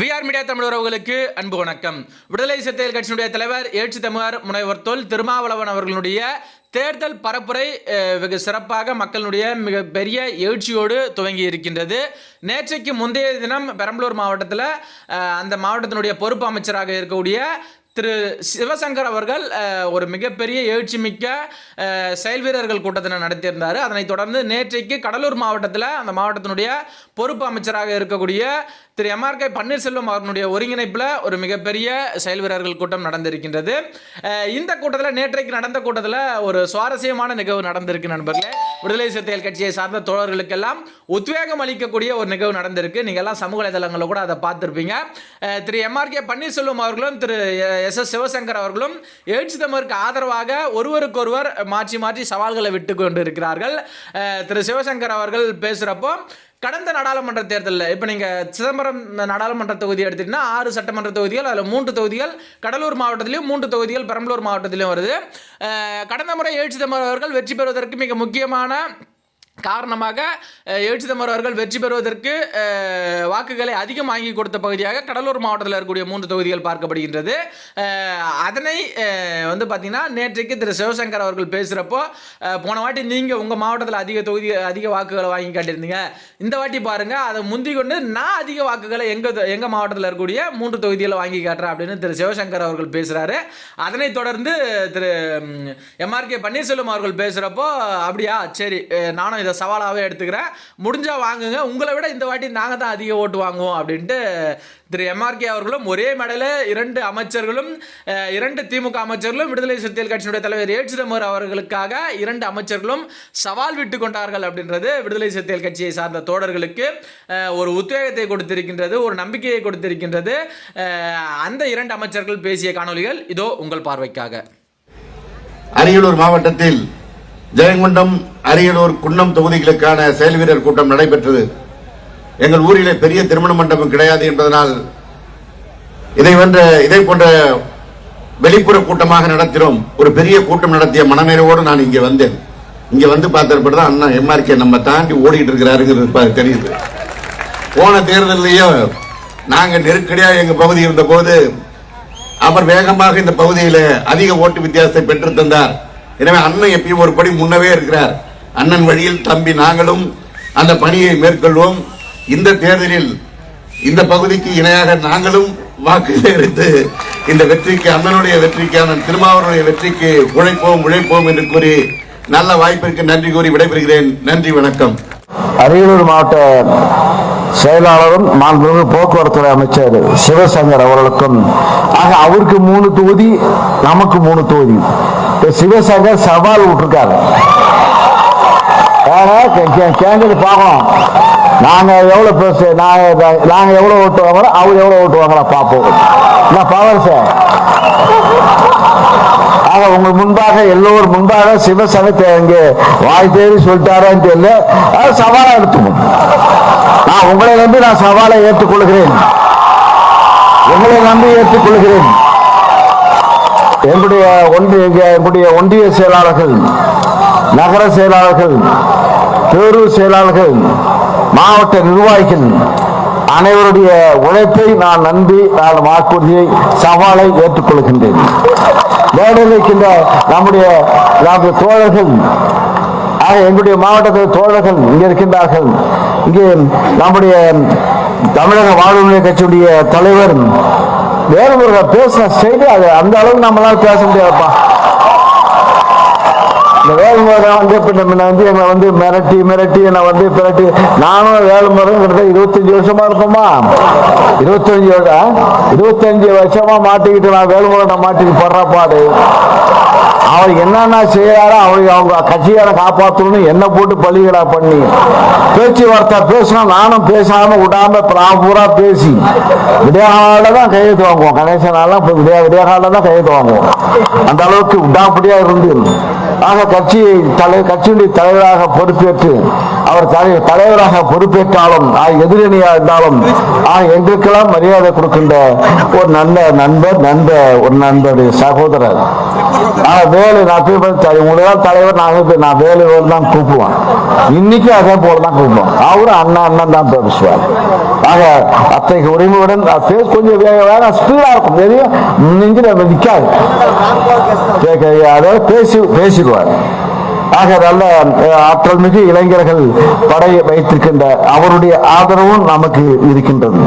VR media Tamil உறவுகளுக்கு அன்பு வணக்கம். விடுதலை சிறுத்தைகள் கட்சியினுடைய தலைவர் எழுச்சி தமிழர் முனைவர் தொல் திருமாவளவன் அவர்களுடைய தேர்தல் பரப்புரை வெகு சிறப்பாக மக்களுடைய மிகப்பெரிய எழுச்சியோடு துவங்கி இருக்கின்றது. நேற்றைக்கு முந்தைய தினம் பெரம்பலூர் மாவட்டத்தில் அந்த மாவட்டத்தினுடைய பொறுப்பு அமைச்சராக இருக்கக்கூடிய திரு சிவசங்கர் அவர்கள் ஒரு மிகப்பெரிய எழுச்சி மிக்க செயல் வீரர்கள் கூட்டத்தினை நடத்தியிருந்தார். அதனைத் தொடர்ந்து நேற்றைக்கு கடலூர் மாவட்டத்தில் அந்த மாவட்டத்தினுடைய பொறுப்பு அமைச்சராக இருக்கக்கூடிய திரு எம்ஆர்கே பன்னீர்செல்வம் அவர்களுடைய ஒருங்கிணைப்பில் ஒரு மிகப்பெரிய செயல் வீரர்கள் கூட்டம் நடந்திருக்கின்றது. இந்த கூட்டத்தில் நேற்றைக்கு நடந்த கூட்டத்தில் ஒரு சுவாரஸ்யமான நிகழ்வு நடந்திருக்கு நண்பர்களே. விடுதலை சிறுத்தைகள் கட்சியை சார்ந்த தோழர்களுக்கெல்லாம் உத்வேகம் அளிக்கக்கூடிய ஒரு நிகழ்வு நடந்திருக்கு. நீங்கள் எல்லாம் சமூக வலைதளங்களில் கூட அதை பார்த்துருப்பீங்க. அஹ், திரு எம்ஆர்கே பன்னீர்செல்வம் அவர்களும் திரு எஸ் எஸ் சிவசங்கர் அவர்களும் எய்ட்ஸ் தமிழருக்கு ஆதரவாக ஒருவருக்கொருவர் மாற்றி மாற்றி சவால்களை விட்டு கொண்டு இருக்கிறார்கள் திரு சிவசங்கர் அவர்கள் பேசுகிறப்போ கடந்த நாடாளுமன்ற தேர்தலில் இப்போ நீங்கள் சிதம்பரம் நாடாளுமன்ற தொகுதி எடுத்துட்டீங்கன்னா ஆறு சட்டமன்ற தொகுதிகள் அதில் மூன்று தொகுதிகள் கடலூர் மாவட்டத்திலையும் மூன்று தொகுதிகள் பெரம்பலூர் மாவட்டத்திலையும் வருது. கடந்த முறை எழுச்சி தமிழ் அவர்கள் வெற்றி பெறுவதற்கு மிக முக்கியமான காரணமாக ஏழு சிதம்பரம் அவர்கள் வெற்றி பெறுவதற்கு வாக்குகளை அதிகம் வாங்கி கொடுத்த பகுதியாக கடலூர் மாவட்டத்தில் இருக்கக்கூடிய மூன்று தொகுதிகள் பார்க்கப்படுகின்றது. அதனை வந்து பார்த்திங்கன்னா நேற்றைக்கு திரு. சிவசங்கர் அவர்கள் பேசுகிறப்போ போன வாட்டி நீங்கள் உங்கள் மாவட்டத்தில் அதிக தொகுதி அதிக வாக்குகளை வாங்கி காட்டியிருந்தீங்க. இந்த வாட்டி பாருங்கள் அதை முந்தி கொண்டு நான் அதிக வாக்குகளை எங்கள் எங்கள் மாவட்டத்தில் இருக்கக்கூடிய மூன்று தொகுதிகளை வாங்கி காட்டுறேன் அப்படின்னு திரு. சிவசங்கர் அவர்கள் பேசுகிறாரு அதனைத் தொடர்ந்து திரு எம்ஆர்கே பன்னீர்செல்வம் அவர்கள் பேசுகிறப்போ அப்படியா சரி நானும் இதை சவாலாகவே எடுத்துக்கிறேன். முடிஞ்சால் வாங்குங்க. உங்களை விட இந்த வாட்டி நாங்கள் தான் அதிக ஓட்டு வாங்குவோம் அப்படின்ட்டு திரு எம்ஆர்கே அவர்களும் ஒரே மேடையில் இரண்டு அமைச்சர்களும் இரண்டு திமுக அமைச்சர்களும் விடுதலை சிறுத்தைகள் கட்சியினுடைய தலைவர் ஏ சிதம்பரம் அவர்களுக்காக இரண்டு அமைச்சர்களும் சவால் விட்டு கொண்டார்கள் அப்படின்றது விடுதலை சிறுத்தைகள் கட்சியை சார்ந்த தோழர்களுக்கு ஒரு உத்வேகத்தை கொடுத்திருக்கின்றது ஒரு நம்பிக்கையை கொடுத்திருக்கின்றது. அந்த இரண்டு அமைச்சர்கள் பேசிய காணொளிகள் இதோ உங்கள் பார்வைக்காக. அரியலூர் மாவட்டத்தில் ஜெயங்கொண்டம் அரியலூர் குன்னம் தொகுதிகளுக்கான செயல் வீரர் கூட்டம் நடைபெற்றது. எங்கள் ஊரிலே பெரிய திருமண மண்டபம் கிடையாது என்பதனால் இதை வென்ற இதை போன்ற வெளிப்புற கூட்டமாக நடத்தினோம். ஒரு பெரிய கூட்டம் நடத்திய மனநிறைவோடு நான் இங்கே வந்தேன். இங்கே வந்து பார்த்தப்ப தான் அண்ணா எம்ஆர்கே நம்ம தாண்டி ஓடிட்டு இருக்கிறாருங்கிறது தெரியுது. போன தேர்தலையும் நாங்கள் நெருக்கடியாக எங்கள் பகுதி இருந்த போது அவர் வேகமாக இந்த பகுதியில் அதிக ஓட்டு வித்தியாசத்தை பெற்று தந்தார். எனவே அண்ணன் எப்பயும் ஒரு படி முன்னவே இருக்கிறார். அண்ணன் வழியில் தம்பி நாங்களும் அந்த பணியை மேற்கொள்வோம். இந்த தேர்தலில் இந்த பகுதிக்கு இணையாக நாங்களும் வாக்கு சேர்த்து இந்த வெற்றிக்கு அண்ணனுடைய வெற்றிக்கான திருமாவருடைய வெற்றிக்கு உழைப்போம் உழைப்போம் என்று கூறி நல்ல வாய்ப்பிற்கு நன்றி கூறி விடைபெறுகிறேன். நன்றி வணக்கம். அரியலூர் மாவட்ட செயலாளரும் மாண்புமிகு போக்குவரத்துறை அமைச்சர் சிவசங்கர் அவர்களுக்கும் ஆக அவருக்கு மூணு தொகுதி நமக்கு மூணு தொகுதி. சிவசங்கர் சவால் விட்டுருக்காரு. ஆனா, கே- கே- கேண்டது பார்க்கணும் நாங்க எவ்வளவு பெருசு நாங்கள் நாங்கள் எவ்வளோ ஓட்டு வாங்குறோம் அவர் எவ்வளோ ஓட்டு வாங்குறா பார்ப்போம். நான் பவர் சார் ஆக உங்கள் முன்பாக எல்லோரும் முன்பாக சிவசனத்தை இங்கே வாய் தேடி சொல்லிட்டாரான்னு தெரியல. அது எடுத்துக்கணும். நான் உங்களை நம்பி நான் சவாலை ஏற்றுக்கொள்கிறேன். உங்களை நம்பி ஏற்றுக்கொள்கிறேன். என்னுடைய ஒன்றிய எங்களுடைய ஒன்றிய செயலாளர்கள் நகர செயலாளர்கள் பேரூர் செயலாளர்கள் மாவட்ட நிர்வாகிகள் அனைவருடைய உழைப்பை நான் நம்பி நான் வாக்குறுதியை சவாலை ஏற்றுக்கொள்கின்றேன். மேடையில் இருக்கின்ற நம்முடைய நம்முடைய தோழர்கள் ஆக எங்களுடைய மாவட்டத்தில் தோழர்கள் இங்கே இருக்கின்றார்கள். இங்கே நம்முடைய தமிழக வாழ்வுரிமை கட்சியுடைய தலைவர் வேறுமுருகன் பேசின செய்தி அது அந்த அளவுக்கு நம்மளால பேச முடியாதுப்பா. இந்த வேலுமுருகன் வந்து இப்ப நம்ம வந்து என்னை வந்து மிரட்டி மிரட்டி என்னை வந்து பிரட்டி நானும் வேலுமுருகன் கிட்ட இருபத்தஞ்சு வருஷமா இருப்போமா இருபத்தஞ்சு வருஷம் இருபத்தஞ்சு வருஷமா மாட்டிக்கிட்டு நான் வேலுமுருகனை மாட்டிட்டு படுற பாடு. அவர் என்னென்ன செய்யறாரோ அவருக்கு அவங்க கட்சியார காப்பாற்றணும்னு என்ன போட்டு பள்ளிகளா பண்ணி. பேச்சுவார்த்தை பேசினா நானும் பேசாம விடாம பிராபூரா பேசி. விடியகால தான் கையெழுத்து வாங்குவோம். கணேசன் நாள்லாம் இப்போ விடிய விடியகால தான் கையெழுத்து வாங்குவோம். அந்த அளவுக்கு விடாப்படியா இருந்து. ஆக கட்சி தலை கட்சியுடைய தலைவராக பொறுப்பேற்று அவர் தலை தலைவராக பொறுப்பேற்றாலும் எதிரணியாக இருந்தாலும் எங்களுக்கெல்லாம் மரியாதை கொடுக்கின்ற ஒரு நல்ல நண்பர் நண்ப ஒரு நண்பருடைய சகோதரர். ஆக வேலு நான் போய் தலைவர் நாங்கள் நான் வேலையோடு தான் கூப்பிடுவேன். இன்னைக்கு அதே போல தான் கூப்பிடுவோம். அவரும் அண்ணா அண்ணன் தான் பேசுவார் ஆக அத்தைக்கு உரிமையுடன் பேஸ் கொஞ்சம் வேக வேற ஸ்பீடா இருக்கும். எதையும் நெஞ்சில் நிற்காது அதாவது பேசி பேசிடுவார் ஆக நல்ல ஆற்றல் மிகு இளைஞர்கள் படை வைத்திருக்கின்ற அவருடைய ஆதரவும் நமக்கு இருக்கின்றது.